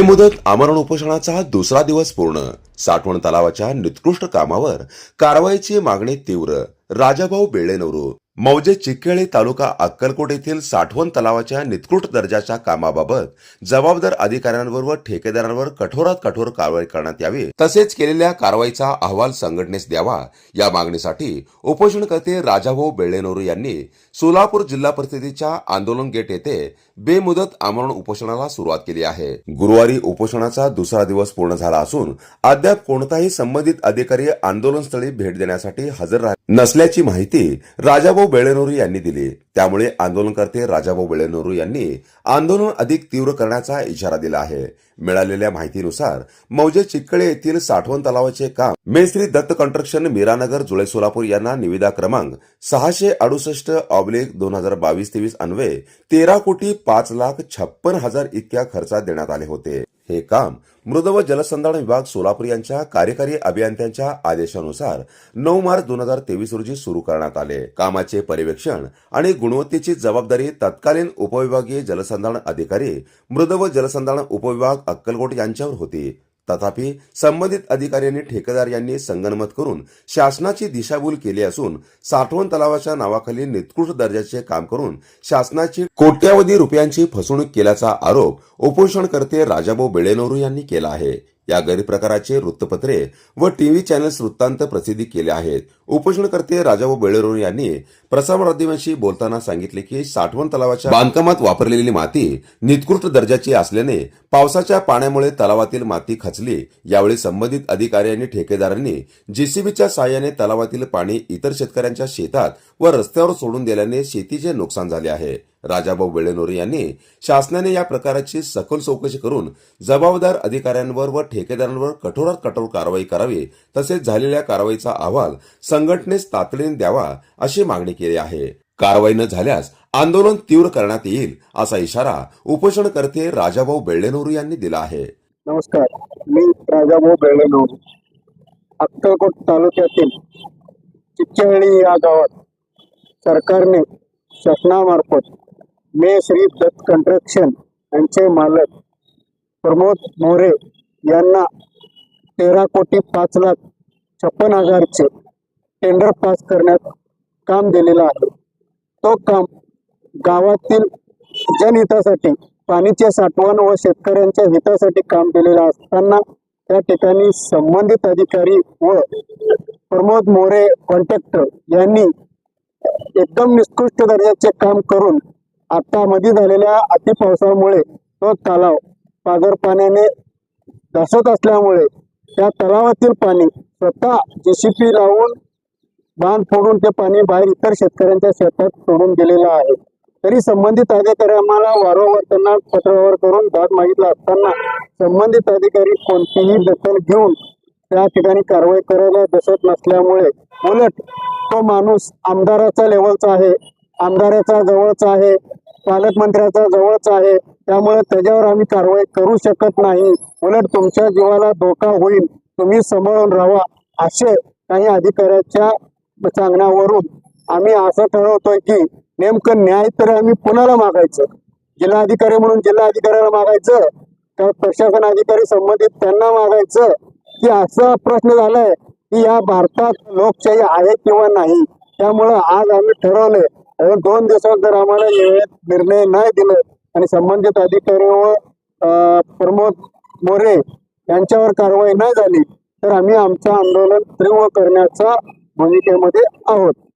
बेमुदत आमरण उपोषणाचा दुसरा दिवस पूर्ण. साठवण तलावाच्या निकृष्ट कामावर कारवाईची मागणी तीव्र. राजाभाऊ बेळेनवरू मौजे चिखेळे तालुका अक्कलकोट येथील साठवण तलावाच्या निकृष्ट दर्जाच्या कामाबाबत जबाबदार अधिकाऱ्यांवर व ठेकेदारांवर कठोरात कठोर कारवाई करण्यात यावी. तसेच केलेल्या कारवाईचा अहवाल संघटनेस द्यावा. या मागणीसाठी उपोषणकर्ते राजाभाऊ बेळेनोरू यांनी सोलापूर जिल्हा परिषदेच्या आंदोलन गेट येथे बेमुदत आमरण उपोषणाला सुरुवात केली आहे. गुरुवारी उपोषणाचा दुसरा दिवस पूर्ण झाला असून अद्याप कोणताही संबंधित अधिकारी आंदोलनस्थळी भेट देण्यासाठी हजर राहिले नसल्याची माहिती राजाभाऊ बेळेनोरू यांनी दिली. त्यामुळे आंदोलनकर्ते राजाभाऊ बेळेनोरू यांनी आंदोलन अधिक तीव्र करण्याचा इशारा दिला आहे. मिळालेल्या माहितीनुसार मौजे चिक्कळे येथील साठवण तलावाचे काम मेश्री दत्त कन्स्ट्रक्शन मीरानगर जुळे सोलापूर यांना निविदा क्रमांक सहाशे अडुसष्ट ऑब्लिक दोन हजार बावीस तेवीस अन्वये तेरा कोटी पाच लाख छप्पन हजार इतक्या खर्चात देण्यात आले होते. हे काम मृद व जलसंधारण विभाग सोलापूर यांच्या कार्यकारी अभियंत्यांच्या आदेशानुसार नऊ मार्च दोन हजार तेवीस रोजी सुरू करण्यात आले. कामाचे पर्यवेक्षण आणि गुणवत्तेची जबाबदारी तत्कालीन उपविभागीय जलसंधारण अधिकारी मृद व जलसंधारण उपविभाग अक्कलकोट यांच्यावर होती. तथापि संबंधित अधिकाऱ्यांनी ठेकेदार यांनी संगनमत करून शासनाची दिशाभूल केली असून साठवण तलावाच्या नावाखाली निकृष्ट दर्जाचे काम करून शासनाची कोट्यावधी रुपयांची फसवणूक केल्याचा आरोप उपोषणकर्ते राजाभाऊ बेळेनोरू यांनी केला आहे. या गैरप्रकाराचे वृत्तपत्रे व टीव्ही चॅनल्स वृत्तांत प्रसिद्धी केले आहेत. उपोषणकर्ते राजाभाऊ बेळेनोरू यांनी प्रसारमाध्यमांशी बोलताना सांगितले की साठवण तलावाच्या बांधकामात वापरलेली माती निकृष्ट दर्जाची असल्याने पावसाच्या पाण्यामुळे तलावातील माती खचली. यावेळी संबंधित अधिकारी आणि ठेकेदारांनी जेसीबीच्या सहाय्याने तलावातील पाणी इतर शेतकऱ्यांच्या शेतात व रस्त्यावर सोडून दिल्याने शेतीचे नुकसान झाले आहे. राजाभाऊ बेळेनोरे यांनी शासनाने या प्रकाराची सखोल चौकशी करून जबाबदार अधिकाऱ्यांवर व ठेकेदारांवर कठोरात कठोर कारवाई करावी तसेच झालेल्या कारवाईचा अहवाल संघटनेस तातडीने द्यावा अशी मागणी केली आहे. कारवाई न झाल्यास आंदोलन तीव्र करण्यात येईल असा इशारा उपोषणकर्ते राजाभाऊ बेळेनोरू यांनी दिला आहे. नमस्कार. मी राजाभाऊ बेळेनूर अक्कलकोट तालुक्यातील चिच्चहळी या गावात सरकारने शासनामार्फत मे श्री दत्त कंट्रक्शन यांचे मालक प्रमोद मोरे यांना तेरा कोटी पाच लाख छप्पन हजारचे टेंडर पास करण्यात काम दिलेलं आहे. तो काम गावातील जनहितासाठी पाणीचे साठवण व शेतकऱ्यांच्या हितासाठी काम दिलेलं असताना त्या ठिकाणी संबंधित अधिकारी व प्रमोद मोरे कॉन्ट्रॅक्टर यांनी एकदम निकृष्ट दर्जाचे काम करून आता मध्ये झालेल्या अतिपावसामुळे तो तलाव पागर पाण्याने धसत असल्यामुळे त्या तलावातील पाणी स्वतः जेसीपी लावून बांध फोडून ते पाणी बाहेर इतर शेतकऱ्यांच्या शेतात सोडून दिलेलं आहे. तरी संबंधित अधिकारी आम्हाला वारंवार त्यांना पत्रावर करून दाद मागितला असताना संबंधित अधिकारी कोणतीही दखल घेऊन त्या ठिकाणी कारवाई करायला दिसत नसल्यामुळे उलट तो माणूस आमदाराचा लेवलचा आहे आमदाराचा जवळचा आहे पालकमंत्र्याचा जवळचा आहे. त्यामुळे त्याच्यावर आम्ही कारवाई करू शकत नाही. उलट तुमच्या जीवाला धोका होईल. तुम्ही सांभाळून राहा. असे काही अधिकाऱ्याच्या सांगण्यावरून आम्ही असं ठरवतोय की नेमकं न्याय तर आम्ही कुणाला मागायचं. जिल्हाधिकारी म्हणून जिल्हा अधिकाऱ्याला मागायचं तर प्रशासन अधिकारी संबंधित त्यांना मागायचं? की असा प्रश्न झालाय की या भारतात लोकशाही आहे किंवा नाही? त्यामुळं आज आम्ही ठरवलंय. दोन दिवसात जर आम्हाला वेळेत निर्णय नाही दिले आणि संबंधित अधिकारी व प्रमोद मोरे यांच्यावर कारवाई नाही झाली तर आम्ही आमचं आंदोलन तीव्र करण्याचा भूमिकेमध्ये आहोत.